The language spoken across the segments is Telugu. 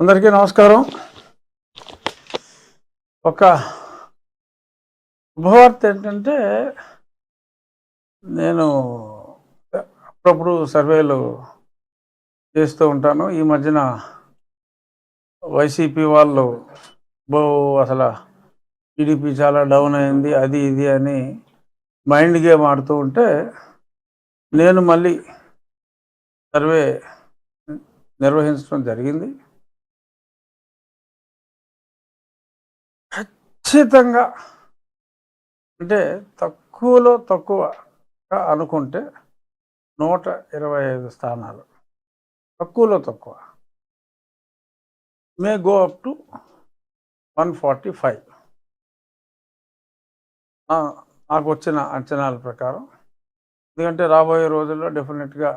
అందరికీ నమస్కారం. ఒక శుభవార్త ఏంటంటే నేను అప్పుడప్పుడు సర్వేలు చేస్తూ ఉంటాను. ఈ మధ్యన వైసీపీ వాళ్ళు బో అసలు టీడీపీ చాలా డౌన్ అయింది అది ఇది అని మైండ్ గేమ్ ఆడుతూ ఉంటే నేను మళ్ళీ సర్వే నిర్వహించడం జరిగింది. ఖచ్చితంగా అంటే తక్కువలో తక్కువ అనుకుంటే నూట ఇరవై ఐదు స్థానాలు. తక్కువలో తక్కువ. May go up to one forty five. నాకు వచ్చిన అంచనాల ప్రకారం. ఎందుకంటే రాబోయే రోజుల్లో డెఫినెట్గా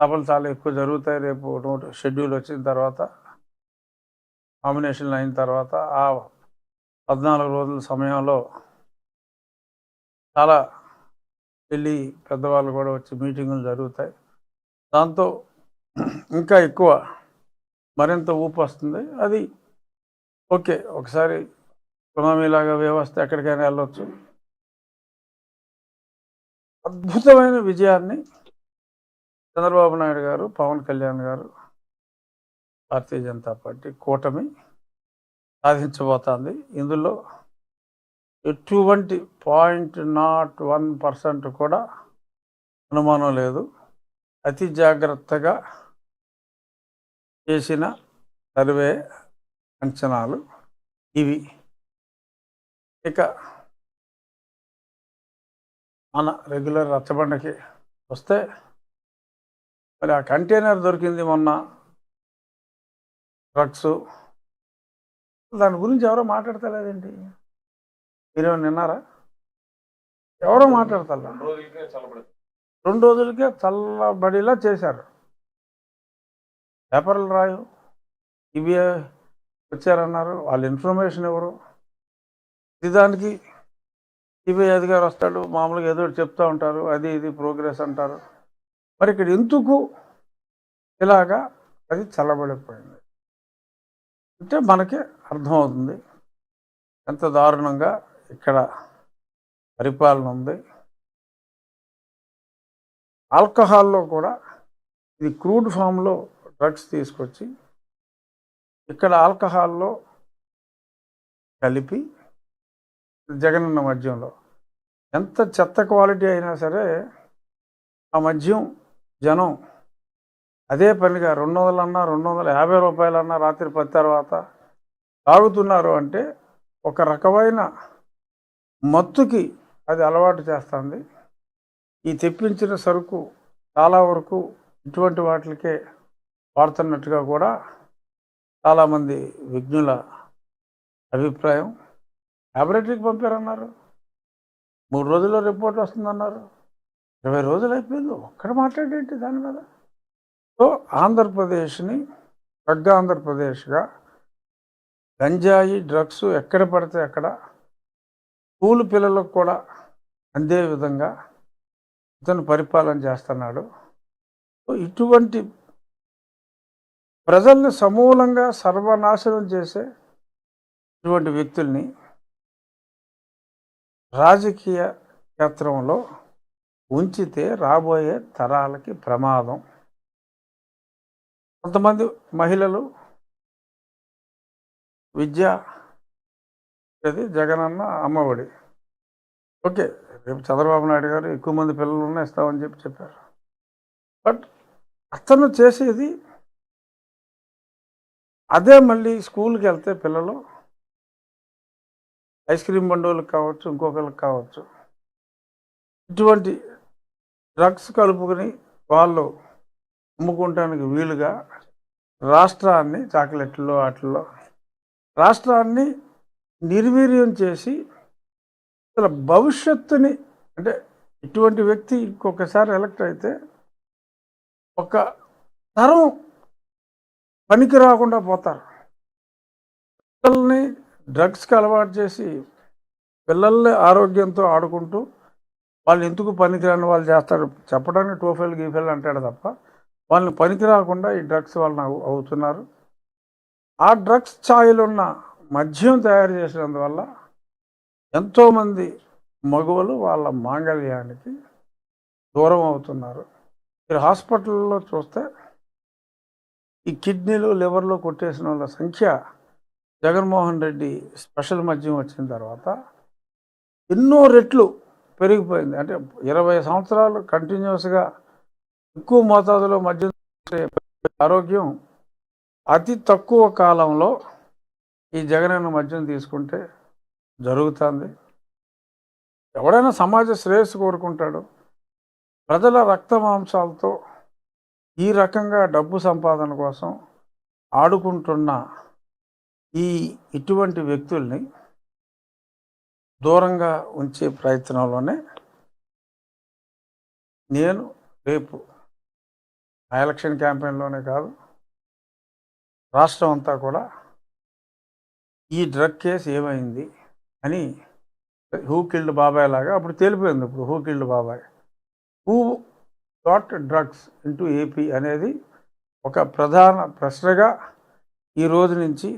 సభలు చాలా ఎక్కువ జరుగుతాయి. రేపు నోట్ షెడ్యూల్ వచ్చిన తర్వాత నామినేషన్లు అయిన తర్వాత ఆ పద్నాలుగు రోజుల సమయంలో చాలా వెళ్ళి పెద్దవాళ్ళు కూడా వచ్చి మీటింగులు జరుగుతాయి. దాంతో ఇంకా ఎక్కువ మరింత ఊపు వస్తుంది. అది ఓకే ఒకసారి సునామీలాగా వ్యవస్థ ఎక్కడికైనా వెళ్ళొచ్చు. అద్భుతమైన విజయాన్ని చంద్రబాబు నాయుడు గారు పవన్ కళ్యాణ్ గారు భారతీయ జనతా పార్టీ కూటమి సాధించబోతోంది. ఇందులో ఎటువంటి పాయింట్ నాట్ వన్ పర్సెంట్ కూడా అనుమానం లేదు. అతి జాగ్రత్తగా చేసిన సర్వే అంచనాలు ఇవి. ఇక మన రెగ్యులర్ రచ్చబండకి వస్తే మరి ఆ కంటైనర్ దొరికింది మొన్న డ్రగ్స్. దాని గురించి ఎవరో మాట్లాడతలేదేంటి? మీరేమో నిన్నారా ఎవరో మాట్లాడతారా రెండు రోజులకే చల్లబడిలా చేశారు. పేపర్లు రాయు. ఇవి వచ్చారన్నారు. వాళ్ళ ఇన్ఫర్మేషన్ ఎవరు? ఇది దానికి సిబిఐ అధికారి వస్తాడు. మామూలుగా ఏదో చెప్తూ ఉంటారు. అది ఇది ప్రోగ్రెస్ అంటారు. మరి ఇక్కడ ఎందుకు ఇలాగా అది చల్లబడిపోయింది? అంటే మనకి అర్థమవుతుంది. ఎంత దారుణంగా ఇక్కడ పరిపాలన ఉంది. ఆల్కహాల్లో కూడా ఇది క్రూడ్ ఫామ్లో డ్రగ్స్ తీసుకొచ్చి ఇక్కడ ఆల్కహాల్లో కలిపి జగనన్న మద్యంలో ఎంత చెత్త క్వాలిటీ అయినా సరే ఆ మద్యం జనం అదే పనిగా రెండు వందలన్నా రెండు వందల యాభై రూపాయలన్నా రాత్రి పది తర్వాత తాగుతున్నారు అంటే ఒక రకమైన మత్తుకి అది అలవాటు చేస్తుంది. ఈ తెప్పించిన సరుకు చాలా వరకు ఇటువంటి వాటికే వాడుతున్నట్టుగా కూడా చాలామంది విజ్ఞుల అభిప్రాయం. ల్యాబొరేటరీకి పంపారన్నారు. మూడు రోజుల్లో రిపోర్ట్ వస్తుందన్నారు. ఇరవై రోజులు అయిపోయింది. ఒక్కడ మాట్లాడేంటి దాని మీద? సో ఆంధ్రప్రదేశ్ని తగ్గ ఆంధ్రప్రదేశ్గా గంజాయి డ్రగ్స్ ఎక్కడ పడితే అక్కడ స్కూల్ పిల్లలకు కూడా అందే విధంగా ఇతను పరిపాలన చేస్తున్నాడు. సో ఇటువంటి ప్రజల్ని సమూలంగా సర్వనాశనం చేసే ఇటువంటి వ్యక్తుల్ని రాజకీయ క్షేత్రంలో ఉంచితే రాబోయే తరాలకి ప్రమాదం. కొంతమంది మహిళలు విద్య అది జగనన్న అమ్మఒడి. ఓకే రేపు చంద్రబాబు నాయుడు గారు ఎక్కువ మంది పిల్లలు ఇస్తామని చెప్పి చెప్పారు. బట్ అతను చేసేది అదే మళ్ళీ స్కూల్కి వెళ్తే పిల్లలు ఐస్ క్రీమ్ బండువులకు కావచ్చు ఇంకొకరికి కావచ్చు. ఇటువంటి డ్రగ్స్ కలుపుకొని వాళ్ళు అమ్ముకోవటానికి వీలుగా రాష్ట్రాన్ని చాక్లెట్లో వాటిల్లో రాష్ట్రాన్ని నిర్వీర్యం చేసి అసలు భవిష్యత్తుని అంటే ఇటువంటి వ్యక్తి ఇంకొకసారి ఎలక్ట్ అయితే ఒక తరం పనికి రాకుండా పోతారు. పిల్లల్ని డ్రగ్స్కి అలవాటు చేసి పిల్లల్ని ఆరోగ్యంతో ఆడుకుంటూ వాళ్ళు ఎందుకు పనికిరాని వాళ్ళు చేస్తారు చెప్పడానికి టోఫెల్ గీఫెల్ అంటాడు తప్ప వాళ్ళని పనికి రాకుండా ఈ డ్రగ్స్ వలన అవుతున్నారు. ఆ డ్రగ్స్ ఛాయలు ఉన్న మద్యం తయారు చేసినందువల్ల ఎంతోమంది మగువలు వాళ్ళ మాంగళ్యానికి దూరం అవుతున్నారు. మీరు హాస్పిటల్లో చూస్తే ఈ కిడ్నీలు లివర్లో కొట్టేసిన వాళ్ళ సంఖ్య జగన్మోహన్ రెడ్డి స్పెషల్ మద్యం వచ్చిన తర్వాత ఎన్నో రెట్లు పెరిగిపోయింది. అంటే ఇరవై సంవత్సరాలు కంటిన్యూస్గా ఎక్కువ మోతాదులో మద్యం ఆరోగ్యం అతి తక్కువ కాలంలో ఈ జగనన్న మద్యం తీసుకుంటే జరుగుతుంది. ఎవడైనా సమాజ శ్రేయస్సు కోరుకుంటాడు. ప్రజల రక్త మాంసాలతో ఈ రకంగా డబ్బు సంపాదన కోసం ఆడుకుంటున్న ఈ ఇటువంటి వ్యక్తుల్ని దూరంగా ఉంచే ప్రయత్నంలోనే నేను రేపు ఆ ఎలక్షన్ క్యాంపెయిన్లోనే కాదు రాష్ట్రం అంతా కూడా ఈ డ్రగ్ కేసు ఏమైంది అని హూ కిల్డ్ బాబాయ్ లాగా అప్పుడు తేలిపోయింది. ఇప్పుడు who killed babai who dot drugs into AP అనేది ఒక ప్రధాన ప్రశ్నగా ఈ రోజు నుంచి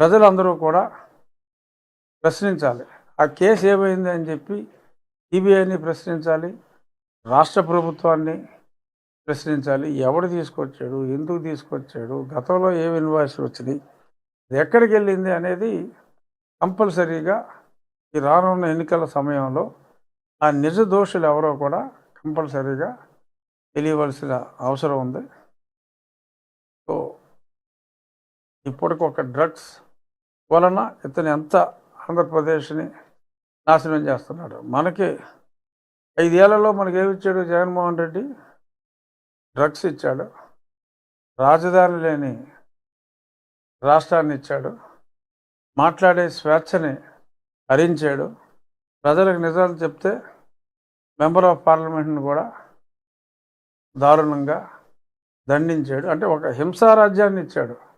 ప్రజలందరూ కూడా ప్రశ్నించాలి. ఆ కేసు ఏమైంది అని చెప్పి సిబిఐని ప్రశ్నించాలి రాష్ట్ర ప్రభుత్వాన్ని ప్రశ్నించాలి ఎవడు తీసుకొచ్చాడు ఎందుకు తీసుకొచ్చాడు గతంలో ఏమి ఇన్వాయిస్లు వచ్చినాయి అది ఎక్కడికి వెళ్ళింది అనేది కంపల్సరీగా ఈ రానున్న ఎన్నికల సమయంలో ఆ నిజ దోషులు ఎవరో కూడా కంపల్సరీగా తెలియవలసిన అవసరం ఉంది. సో ఇప్పటికొక డ్రగ్స్ వలన ఇతను ఎంత ఆంధ్రప్రదేశ్ని నాశనం చేస్తున్నాడు. మనకి ఐదేళ్ళలో మనకి ఏమిచ్చాడు జగన్మోహన్ రెడ్డి? డ్రగ్స్ ఇచ్చాడు. రాజధాని లేని రాష్ట్రాన్ని ఇచ్చాడు. మాట్లాడే స్వేచ్ఛని హరించాడు. ప్రజలకు నిజాలు చెప్తే మెంబర్ ఆఫ్ పార్లమెంట్ని కూడా దారుణంగా దండించాడు. అంటే ఒక హింసారాజ్యాన్ని ఇచ్చాడు.